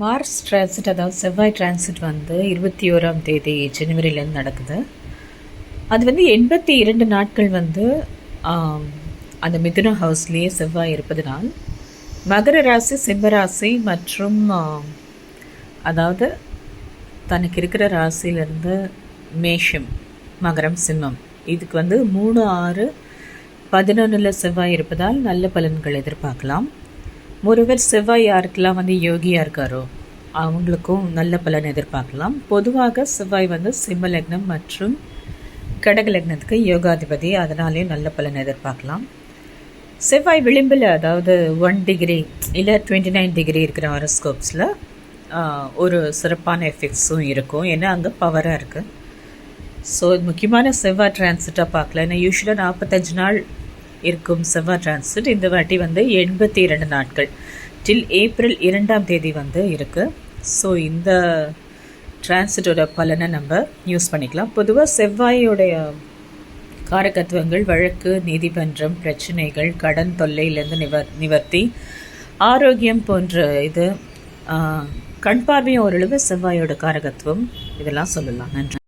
Mars transit அதாவது செவ்வாய் transit வந்து இருபத்தி ஓராம் தேதி ஜனவரியிலேருந்து நடக்குது. அது வந்து எண்பத்தி இரண்டு நாட்கள் வந்து அந்த மிதுன ஹவுஸ்லேயே செவ்வாய் இருப்பதனால் மகர ராசி சிம்மராசி மற்றும் அதாவது தனக்கு இருக்கிற ராசியிலேருந்து மேஷம் மகரம் சிம்மம். இதுக்கு வந்து மூணு ஆறு பதினொன்றில் செவ்வாய் இருப்பதால் நல்ல பலன்கள் எதிர்பார்க்கலாம். ஒருவர் செவ்வாய் யாருக்கெல்லாம் வந்து யோகியாக இருக்காரோ அவங்களுக்கும் நல்ல பலன் எதிர்பார்க்கலாம். பொதுவாக செவ்வாய் வந்து சிம்ம லக்னம் மற்றும் கடக லக்னத்துக்கு யோகாதிபதி அதனாலேயும் நல்ல பலன் எதிர்பார்க்கலாம். செவ்வாய் விளிம்பில் அதாவது ஒன் டிகிரி இல்லை டுவெண்ட்டி நைன் டிகிரி இருக்கிற ஹாரோஸ்கோப்ஸில் ஒரு சிறப்பான எஃபெக்ட்ஸும் இருக்கும். ஏன்னா அங்கே பவராக இருக்குது ஸோ முக்கியமான செவ்வாய் டிரான்சிட்டாக பார்க்கல. ஏன்னா யூஸ்வலாக நாற்பத்தஞ்சு நாள் இருக்கும் செவ்வாய் டிரான்சிட் இந்த வாட்டி வந்து எண்பத்தி இரண்டு நாட்கள். டில் ஏப்ரல் இரண்டாம் தேதி வந்து இருக்குது ஸோ இந்த டிரான்சிட்டோட பலனை நம்ம யூஸ் பண்ணிக்கலாம். பொதுவாக செவ்வாயோடைய காரகத்துவங்கள் வழக்கு நீதிமன்றம் பிரச்சனைகள் கடன் தொல்லையிலேருந்து நிவர் நிவர்த்தி ஆரோக்கியம் போன்ற இது கண் பார்வையும் ஓரளவு செவ்வாயோட காரகத்துவம். இதெல்லாம் சொல்லலாம். நன்றி.